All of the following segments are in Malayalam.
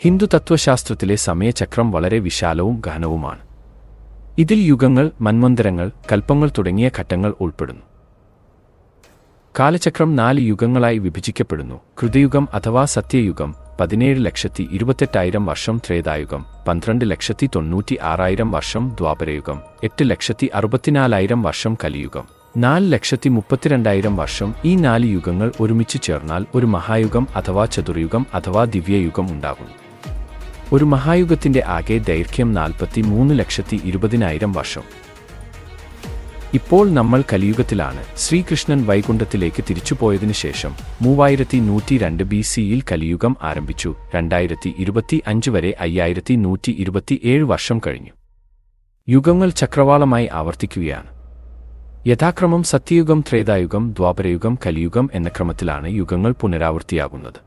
ഹിന്ദു തത്വശാസ്ത്രത്തിലെ സമയചക്രം വളരെ വിശാലവും ഗഹനവുമാണ്. ഇതിൽ യുഗങ്ങൾ മന്വന്തരങ്ങൾ കൽപ്പങ്ങൾ തുടങ്ങിയ ഘട്ടങ്ങൾ ഉൾപ്പെടുന്നു. കാലചക്രം നാല് യുഗങ്ങളായി വിഭജിക്കപ്പെടുന്നു. കൃതയുഗം അഥവാ സത്യയുഗം പതിനേഴ് ലക്ഷത്തി ഇരുപത്തെട്ടായിരം വർഷം ത്രേതായുഗം പന്ത്രണ്ട് ലക്ഷത്തി തൊണ്ണൂറ്റി ആറായിരം വർഷം ദ്വാപരയുഗം എട്ട് ലക്ഷത്തി അറുപത്തിനാലായിരം വർഷം കലിയുഗം നാല് ലക്ഷത്തി മുപ്പത്തിരണ്ടായിരം വർഷം ഈ നാല് യുഗങ്ങൾ ഒരുമിച്ച് ചേർന്നാൽ ഒരു മഹായുഗം അഥവാ ചതുർയുഗം അഥവാ ദിവ്യയുഗം ഉണ്ടാകുന്നു. ഒരു മഹായുഗത്തിന്റെ ആകെ ദൈർഘ്യം നാൽപ്പത്തി മൂന്ന് ലക്ഷത്തി ഇരുപതിനായിരം വർഷം. ഇപ്പോൾ നമ്മൾ കലിയുഗത്തിലാണ്. ശ്രീകൃഷ്ണൻ വൈകുണ്ഠത്തിലേക്ക് തിരിച്ചുപോയതിനു ശേഷം മൂവായിരത്തി നൂറ്റി രണ്ട് ബി സിയിൽ കലിയുഗം ആരംഭിച്ചു. രണ്ടായിരത്തി ഇരുപത്തി അഞ്ച് വരെ അയ്യായിരത്തി നൂറ്റി ഇരുപത്തിയേഴ് വർഷം കഴിഞ്ഞു. യുഗങ്ങൾ ചക്രവാളമായി ആവർത്തിക്കുകയാണ്. യഥാക്രമം സത്യയുഗം ത്രേതായുഗം ദ്വാപരയുഗം കലിയുഗം എന്ന ക്രമത്തിലാണ് യുഗങ്ങൾ പുനരാവൃത്തിയാകുന്നത്.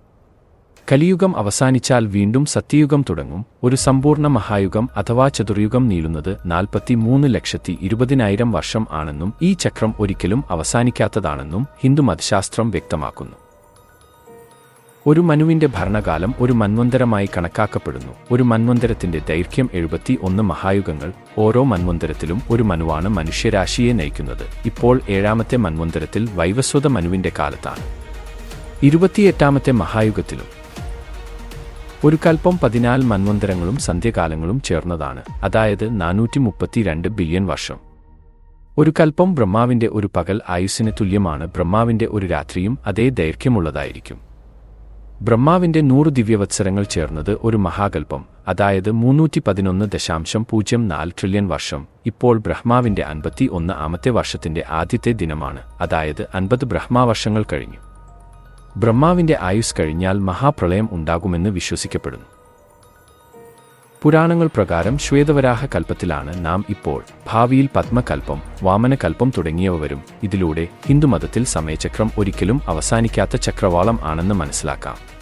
കലിയുഗം അവസാനിച്ചാൽ വീണ്ടും സത്യയുഗം തുടങ്ങും. ഒരു സമ്പൂർണ മഹായുഗം അഥവാ ചതുർയുഗം നീളുന്നത് നാൽപ്പത്തി മൂന്ന് ലക്ഷത്തി ഇരുപതിനായിരം വർഷം ആണെന്നും ഈ ചക്രം ഒരിക്കലും അവസാനിക്കാത്തതാണെന്നും ഹിന്ദു മതശാസ്ത്രം വ്യക്തമാക്കുന്നു. ഒരു മനുവിന്റെ ഭരണകാലം ഒരു മന്വന്തരമായി കണക്കാക്കപ്പെടുന്നു. ഒരു മന്വന്തരത്തിന്റെ ദൈർഘ്യം എഴുപത്തി ഒന്ന് മഹായുഗങ്ങൾ ഓരോ മന്വന്തരത്തിലും ഒരു മനുവാണ് മനുഷ്യരാശിയെ നയിക്കുന്നത്. ഇപ്പോൾ ഏഴാമത്തെ മന്വന്തരത്തിൽ വൈവസ്വത മനുവിന്റെ കാലത്താണ്. ഇരുപത്തിയെട്ടാമത്തെ മഹായുഗത്തിലും ഒരു കൽപ്പം പതിനാല് മന്വന്തരങ്ങളും സന്ധ്യകാലങ്ങളും ചേർന്നതാണ്. അതായത് നാനൂറ്റി മുപ്പത്തിരണ്ട് ബില്യൺ വർഷം. ഒരു കൽപ്പം ബ്രഹ്മാവിന്റെ ഒരു പകൽ ആയുസ്സിന് തുല്യമാണ്. ബ്രഹ്മാവിന്റെ ഒരു രാത്രിയും അതേ ദൈർഘ്യമുള്ളതായിരിക്കും. ബ്രഹ്മാവിന്റെ നൂറ് ദിവ്യവത്സരങ്ങൾ ചേർന്നത് ഒരു മഹാകൽപ്പം. അതായത് മുന്നൂറ്റി പതിനൊന്ന് ദശാംശം പൂജ്യം നാല് ട്രില്യൺ വർഷം. ഇപ്പോൾ ബ്രഹ്മാവിന്റെ അൻപത്തി ഒന്ന് ആമത്തെ വർഷത്തിന്റെ ആദ്യത്തെ ദിനമാണ്. അതായത് അൻപത് ബ്രഹ്മാവർഷങ്ങൾ കഴിഞ്ഞു. ബ്രഹ്മാവിന്റെ ആയുസ് കഴിഞ്ഞാൽ മഹാപ്രളയം ഉണ്ടാകുമെന്ന് വിശ്വസിക്കപ്പെടുന്നു. പുരാണങ്ങൾ പ്രകാരം ശ്വേതവരാഹ കൽപ്പത്തിലാണ് നാം ഇപ്പോൾ ഭാവിയിൽ പത്മകൽപ്പം വാമനകൽപ്പം തുടങ്ങിയവ വരും ഇതിലൂടെ ഹിന്ദുമതത്തിൽ സമയചക്രം ഒരിക്കലും അവസാനിക്കാത്ത ചക്രവാളം ആണെന്ന് മനസ്സിലാക്കാം.